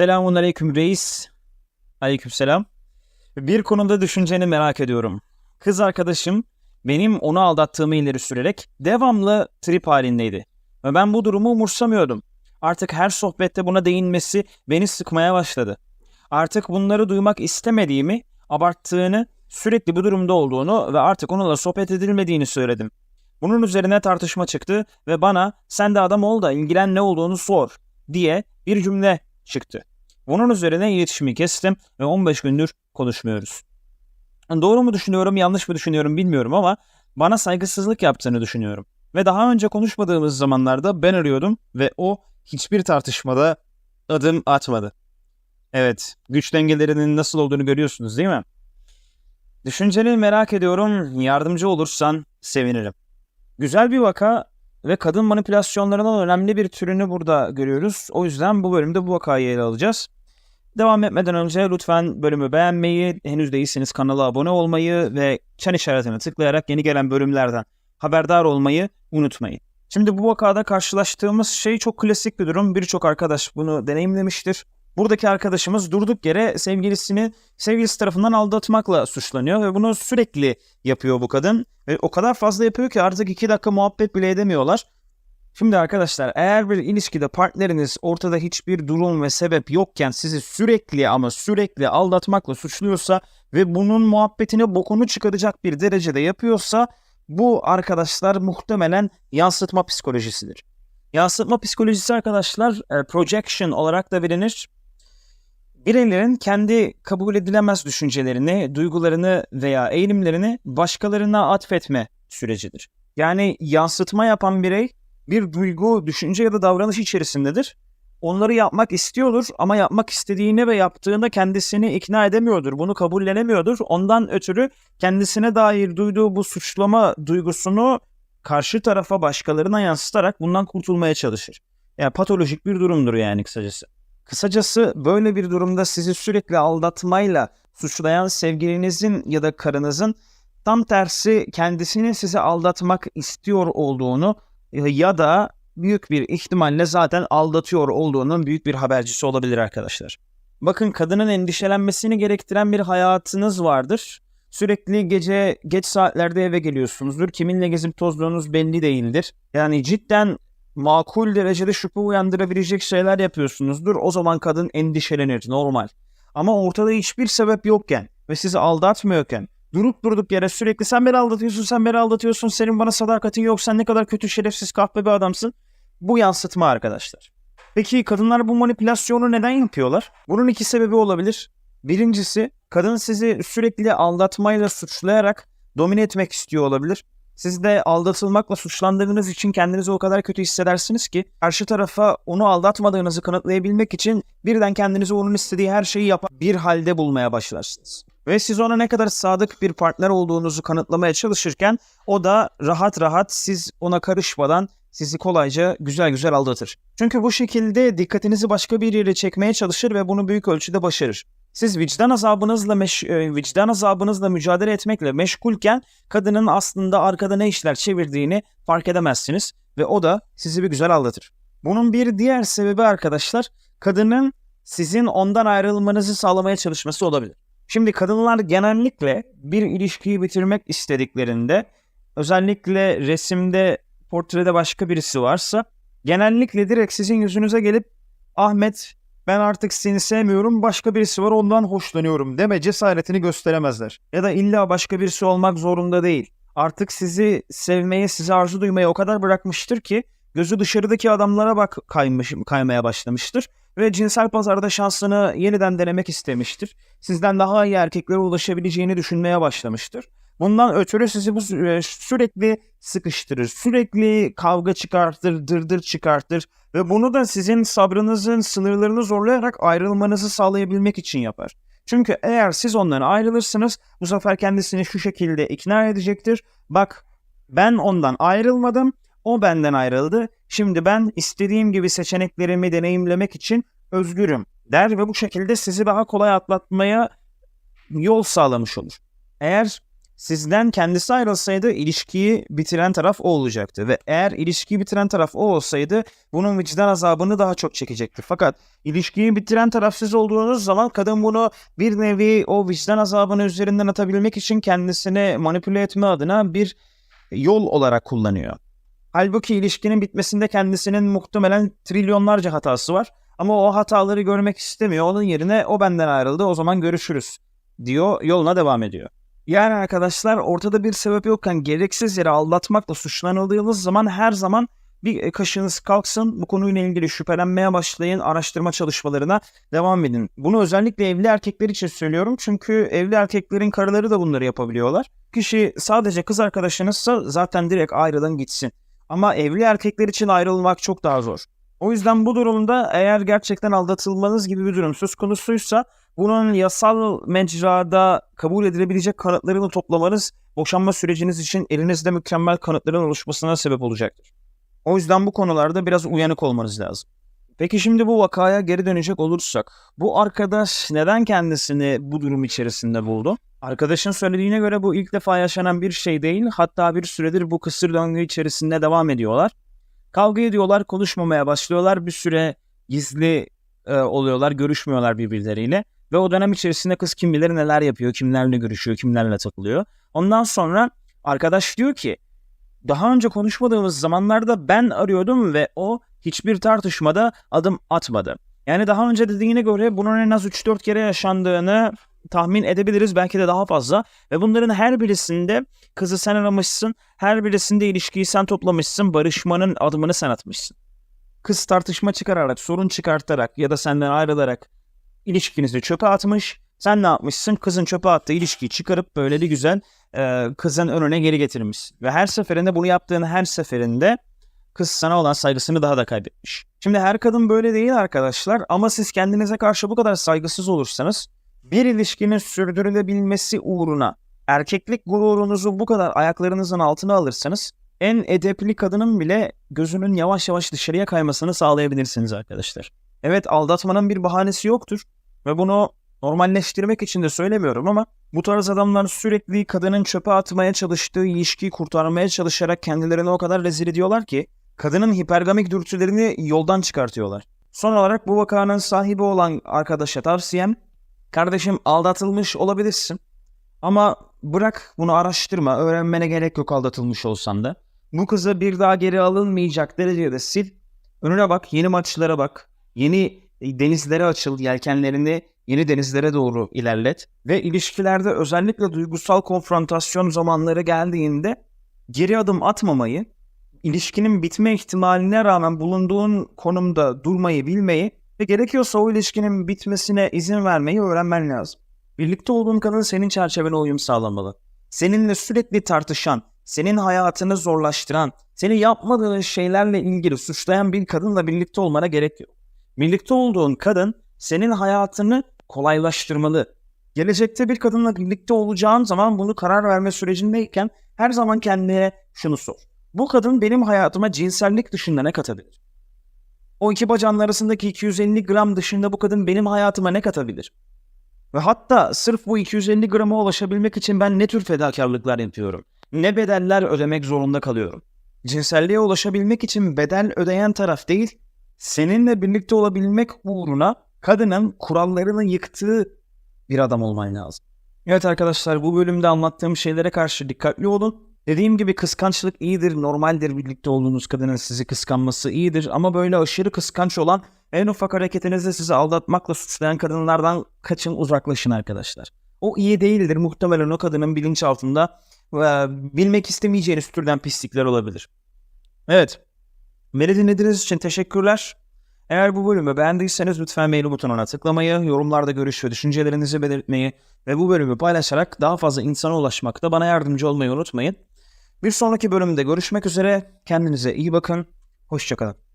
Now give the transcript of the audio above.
Selamun aleyküm reis. Aleyküm selam. Bir konuda düşünceni merak ediyorum. Kız arkadaşım benim onu aldattığımı ileri sürerek devamlı trip halindeydi. Ve ben bu durumu umursamıyordum. Artık her sohbette buna değinmesi beni sıkmaya başladı. Artık bunları duymak istemediğimi, abarttığını, sürekli bu durumda olduğunu ve artık onunla sohbet edilmediğini söyledim. Bunun üzerine tartışma çıktı ve bana sen de adam ol da ilgilen ne olduğunu sor diye bir cümle çıktı. Bunun üzerine iletişimi kestim ve 15 gündür konuşmuyoruz. Doğru mu düşünüyorum, yanlış mı düşünüyorum bilmiyorum ama bana saygısızlık yaptığını düşünüyorum. Ve daha önce konuşmadığımız zamanlarda ben arıyordum ve o hiçbir tartışmada adım atmadı. Evet, güç dengelerinin nasıl olduğunu görüyorsunuz değil mi? Düşünceni merak ediyorum, yardımcı olursan sevinirim. Güzel bir vaka ve kadın manipülasyonlarının önemli bir türünü burada görüyoruz. O yüzden bu bölümde bu vakayı ele alacağız. Devam etmeden önce lütfen bölümü beğenmeyi, henüz değilseniz kanala abone olmayı ve çan işaretine tıklayarak yeni gelen bölümlerden haberdar olmayı unutmayın. Şimdi bu vakada karşılaştığımız şey çok klasik bir durum. Birçok arkadaş bunu deneyimlemiştir. Buradaki arkadaşımız durduk yere sevgilisini sevgilisi tarafından aldatmakla suçlanıyor ve bunu sürekli yapıyor bu kadın. Ve o kadar fazla yapıyor ki artık iki dakika muhabbet bile edemiyorlar. Şimdi arkadaşlar eğer bir ilişkide partneriniz ortada hiçbir durum ve sebep yokken sizi sürekli ama sürekli aldatmakla suçluyorsa ve bunun muhabbetine bokunu çıkaracak bir derecede yapıyorsa bu arkadaşlar muhtemelen yansıtma psikolojisidir. Yansıtma psikolojisi arkadaşlar e, projection olarak da bilinir. Bireylerin kendi kabul edilemez düşüncelerini, duygularını veya eğilimlerini başkalarına atfetme sürecidir. Yani yansıtma yapan birey bir duygu, düşünce ya da davranış içerisindedir. Onları yapmak istiyordur ama yapmak istediğini ve yaptığında kendisini ikna edemiyordur. Bunu kabullenemiyordur. Ondan ötürü kendisine dair duyduğu bu suçlama duygusunu karşı tarafa başkalarına yansıtarak bundan kurtulmaya çalışır. Yani patolojik bir durumdur yani kısacası. Kısacası böyle bir durumda sizi sürekli aldatmayla suçlayan sevgilinizin ya da karınızın tam tersi kendisini sizi aldatmak istiyor olduğunu ya da büyük bir ihtimalle zaten aldatıyor olduğunun büyük bir habercisi olabilir arkadaşlar. Bakın kadının endişelenmesini gerektiren bir hayatınız vardır. Sürekli gece geç saatlerde eve geliyorsunuzdur. Kiminle gezip tozduğunuz belli değildir. Yani cidden makul derecede şüphe uyandırabilecek şeyler yapıyorsunuzdur. O zaman kadın endişelenir normal. Ama ortada hiçbir sebep yokken ve sizi aldatmıyorken durup durduk yere sürekli sen beni aldatıyorsun sen beni aldatıyorsun senin bana sadakatin yok sen ne kadar kötü şerefsiz kahpe bir adamsın. Bu yansıtma arkadaşlar. Peki kadınlar bu manipülasyonu neden yapıyorlar? Bunun iki sebebi olabilir. Birincisi kadın sizi sürekli aldatmayla suçlayarak domine etmek istiyor olabilir. Siz de aldatılmakla suçlandığınız için kendinizi o kadar kötü hissedersiniz ki karşı tarafa onu aldatmadığınızı kanıtlayabilmek için birden kendinizi onun istediği her şeyi yapan bir halde bulmaya başlarsınız. Ve siz ona ne kadar sadık bir partner olduğunuzu kanıtlamaya çalışırken o da rahat rahat siz ona karışmadan sizi kolayca güzel güzel aldatır. Çünkü bu şekilde dikkatinizi başka bir yere çekmeye çalışır ve bunu büyük ölçüde başarır. Siz vicdan azabınızla meş e, vicdan azabınızla mücadele etmekle meşgulken kadının aslında arkada ne işler çevirdiğini fark edemezsiniz ve o da sizi bir güzel aldatır. Bunun bir diğer sebebi arkadaşlar kadının sizin ondan ayrılmanızı sağlamaya çalışması olabilir. Şimdi kadınlar genellikle bir ilişkiyi bitirmek istediklerinde özellikle resimde portrede başka birisi varsa genellikle direkt sizin yüzünüze gelip Ahmet ben artık seni sevmiyorum başka birisi var ondan hoşlanıyorum deme cesaretini gösteremezler. Ya da illa başka birisi olmak zorunda değil. Artık sizi sevmeye, sizi arzu duymaya o kadar bırakmıştır ki gözü dışarıdaki adamlara bak kaymış, kaymaya başlamıştır ve cinsel pazarda şansını yeniden denemek istemiştir. Sizden daha iyi erkeklere ulaşabileceğini düşünmeye başlamıştır. Bundan ötürü sizi bu sürekli sıkıştırır, sürekli kavga çıkartır, dırdır çıkartır ve bunu da sizin sabrınızın sınırlarını zorlayarak ayrılmanızı sağlayabilmek için yapar. Çünkü eğer siz ondan ayrılırsınız bu sefer kendisini şu şekilde ikna edecektir. Bak ben ondan ayrılmadım, o benden ayrıldı. Şimdi ben istediğim gibi seçeneklerimi deneyimlemek için özgürüm der ve bu şekilde sizi daha kolay atlatmaya yol sağlamış olur. Eğer Sizden kendisi ayrılsaydı ilişkiyi bitiren taraf o olacaktı. Ve eğer ilişkiyi bitiren taraf o olsaydı bunun vicdan azabını daha çok çekecekti. Fakat ilişkiyi bitiren taraf siz olduğunuz zaman kadın bunu bir nevi o vicdan azabını üzerinden atabilmek için kendisini manipüle etme adına bir yol olarak kullanıyor. Halbuki ilişkinin bitmesinde kendisinin muhtemelen trilyonlarca hatası var. Ama o hataları görmek istemiyor. Onun yerine o benden ayrıldı o zaman görüşürüz diyor yoluna devam ediyor. Yani arkadaşlar ortada bir sebep yokken gereksiz yere aldatmakla suçlanıldığınız zaman her zaman bir e, kaşınız kalksın bu konuyla ilgili şüphelenmeye başlayın araştırma çalışmalarına devam edin. Bunu özellikle evli erkekler için söylüyorum çünkü evli erkeklerin karıları da bunları yapabiliyorlar. Kişi sadece kız arkadaşınızsa zaten direkt ayrılın gitsin. Ama evli erkekler için ayrılmak çok daha zor. O yüzden bu durumda eğer gerçekten aldatılmanız gibi bir durum söz konusuysa bunun yasal mecrada kabul edilebilecek kanıtlarını toplamanız boşanma süreciniz için elinizde mükemmel kanıtların oluşmasına sebep olacaktır. O yüzden bu konularda biraz uyanık olmanız lazım. Peki şimdi bu vakaya geri dönecek olursak, bu arkadaş neden kendisini bu durum içerisinde buldu? Arkadaşın söylediğine göre bu ilk defa yaşanan bir şey değil, hatta bir süredir bu kısır döngü içerisinde devam ediyorlar. Kavga ediyorlar, konuşmamaya başlıyorlar, bir süre gizli e, oluyorlar, görüşmüyorlar birbirleriyle. Ve o dönem içerisinde kız kim bilir neler yapıyor, kimlerle görüşüyor, kimlerle takılıyor. Ondan sonra arkadaş diyor ki daha önce konuşmadığımız zamanlarda ben arıyordum ve o hiçbir tartışmada adım atmadı. Yani daha önce dediğine göre bunun en az 3-4 kere yaşandığını tahmin edebiliriz belki de daha fazla. Ve bunların her birisinde kızı sen aramışsın, her birisinde ilişkiyi sen toplamışsın, barışmanın adımını sen atmışsın. Kız tartışma çıkararak, sorun çıkartarak ya da senden ayrılarak ilişkinizi çöpe atmış. Sen ne yapmışsın? Kızın çöpe attığı ilişkiyi çıkarıp böyle bir güzel e, kızın önüne geri getirmiş. Ve her seferinde bunu yaptığın her seferinde kız sana olan saygısını daha da kaybetmiş. Şimdi her kadın böyle değil arkadaşlar ama siz kendinize karşı bu kadar saygısız olursanız bir ilişkinin sürdürülebilmesi uğruna erkeklik gururunuzu bu kadar ayaklarınızın altına alırsanız en edepli kadının bile gözünün yavaş yavaş dışarıya kaymasını sağlayabilirsiniz arkadaşlar. Evet aldatmanın bir bahanesi yoktur ve bunu normalleştirmek için de söylemiyorum ama bu tarz adamlar sürekli kadının çöpe atmaya çalıştığı ilişkiyi kurtarmaya çalışarak kendilerini o kadar rezil ediyorlar ki kadının hipergamik dürtülerini yoldan çıkartıyorlar. Son olarak bu vakanın sahibi olan arkadaşa tavsiyem kardeşim aldatılmış olabilirsin ama bırak bunu araştırma öğrenmene gerek yok aldatılmış olsan da. Bu kızı bir daha geri alınmayacak derecede sil. Önüne bak yeni maçlara bak yeni denizlere açıl, yelkenlerini yeni denizlere doğru ilerlet ve ilişkilerde özellikle duygusal konfrontasyon zamanları geldiğinde geri adım atmamayı, ilişkinin bitme ihtimaline rağmen bulunduğun konumda durmayı bilmeyi ve gerekiyorsa o ilişkinin bitmesine izin vermeyi öğrenmen lazım. Birlikte olduğun kadın senin çerçevene uyum sağlamalı. Seninle sürekli tartışan, senin hayatını zorlaştıran, seni yapmadığın şeylerle ilgili suçlayan bir kadınla birlikte olmana gerek yok. Birlikte olduğun kadın senin hayatını kolaylaştırmalı. Gelecekte bir kadınla birlikte olacağın zaman bunu karar verme sürecindeyken her zaman kendine şunu sor. Bu kadın benim hayatıma cinsellik dışında ne katabilir? O iki bacağın arasındaki 250 gram dışında bu kadın benim hayatıma ne katabilir? Ve hatta sırf bu 250 grama ulaşabilmek için ben ne tür fedakarlıklar yapıyorum? Ne bedeller ödemek zorunda kalıyorum? Cinselliğe ulaşabilmek için bedel ödeyen taraf değil, seninle birlikte olabilmek uğruna kadının kurallarını yıktığı bir adam olman lazım. Evet arkadaşlar bu bölümde anlattığım şeylere karşı dikkatli olun. Dediğim gibi kıskançlık iyidir, normaldir birlikte olduğunuz kadının sizi kıskanması iyidir ama böyle aşırı kıskanç olan en ufak hareketinizde sizi aldatmakla suçlayan kadınlardan kaçın uzaklaşın arkadaşlar. O iyi değildir muhtemelen o kadının bilinçaltında ve bilmek istemeyeceğiniz türden pislikler olabilir. Evet Beni dinlediğiniz için teşekkürler. Eğer bu bölümü beğendiyseniz lütfen mail butonuna tıklamayı, yorumlarda görüş ve düşüncelerinizi belirtmeyi ve bu bölümü paylaşarak daha fazla insana ulaşmakta bana yardımcı olmayı unutmayın. Bir sonraki bölümde görüşmek üzere. Kendinize iyi bakın. Hoşçakalın.